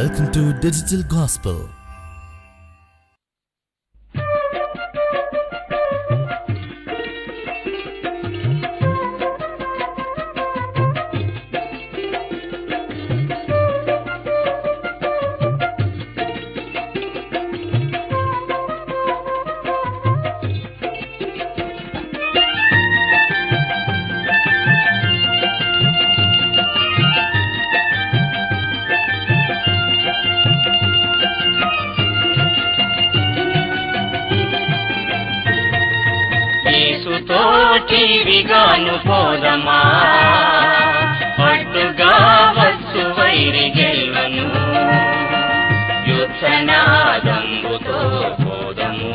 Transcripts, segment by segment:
Welcome to Digital Gospel. యేసుతో టీవిగాను పోదమా అడ్డుగా వచ్చు వైరి గెల్వను. యుద్ధనాదంబుతో పోదము.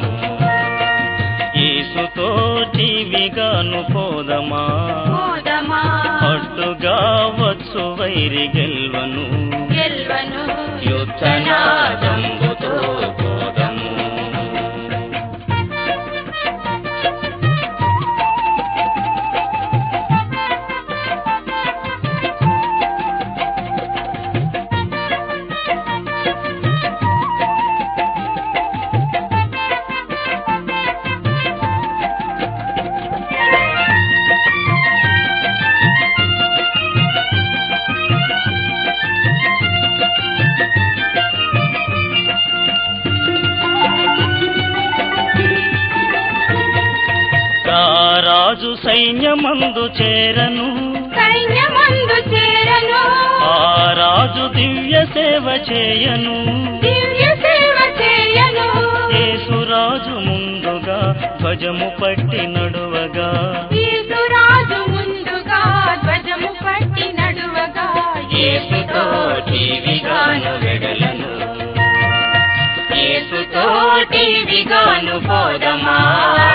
యేసుతో టీవిగాను పోదమా. అడ్డుగా వచ్చు వైరి గెల్వను. గెల్వను. యుద్ధనాదంబుతో సైన్యమందు చేరను. సైన్యమందు చేరను. ఆ రాజు దివ్య సేవ చేయను. దివ్య సేవ చేయను. యేసురాజు ముందుగా ధ్వజము పట్టి నడువగా. యేసురాజు ముందుగా ధ్వజము పట్టి నడువగా. యేసుతో టీవిగాను వెడలను. యేసుతో టీవిగాను పోదమా?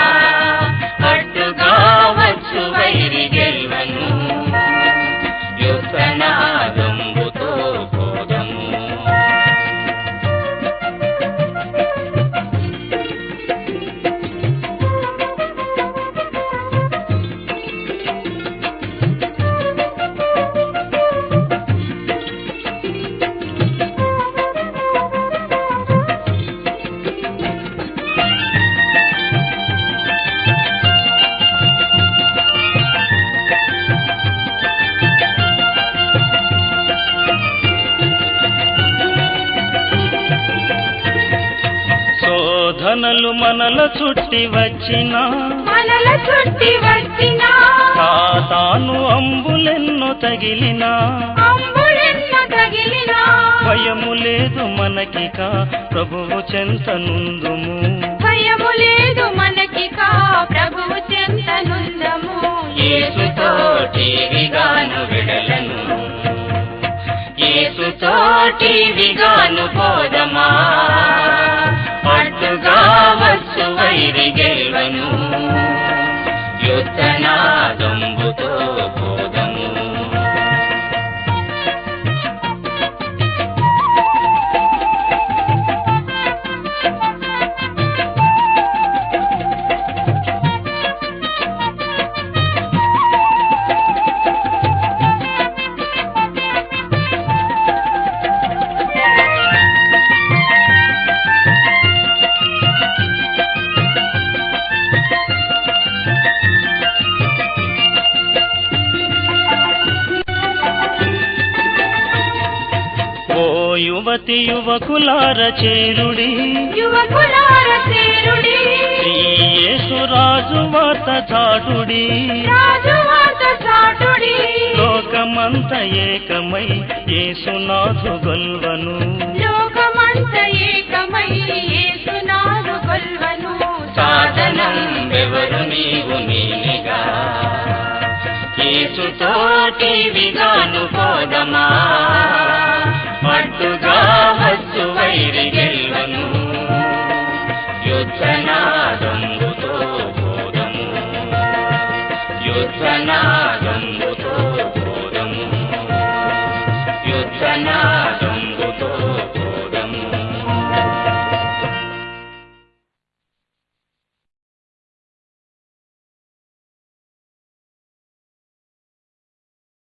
శోధనలు మనల చుట్టి వచ్చిన. మనల చుట్టి వచ్చిన. తాను అంబులెన్నో తగిలిన. అంబులెన్న తగిలిన. భయము లేదు మనకిక ప్రభువు చెంతనుందుము భయము లేదు మనకి కా ప్రభువు చెంతనుందము యేసుతో టీవిగాను విడలను. యేసుతో టీవిగాను పోదమా. అడ్డుగా వైరి గెల్వను. యుద్ధనాదంబుతో యువతి యువకులార చేరుడి. యువకులార చేరుడి. యేసురాజు వార్త చాటుడి. లోకమంత ఏకమై యేసునాథు గొల్వను. లోకమంత ఏకమై యేసునాథు సాధనం ఎవరు నీవు నేనిగా యేసుతోటి విగాను పోదమా. Sana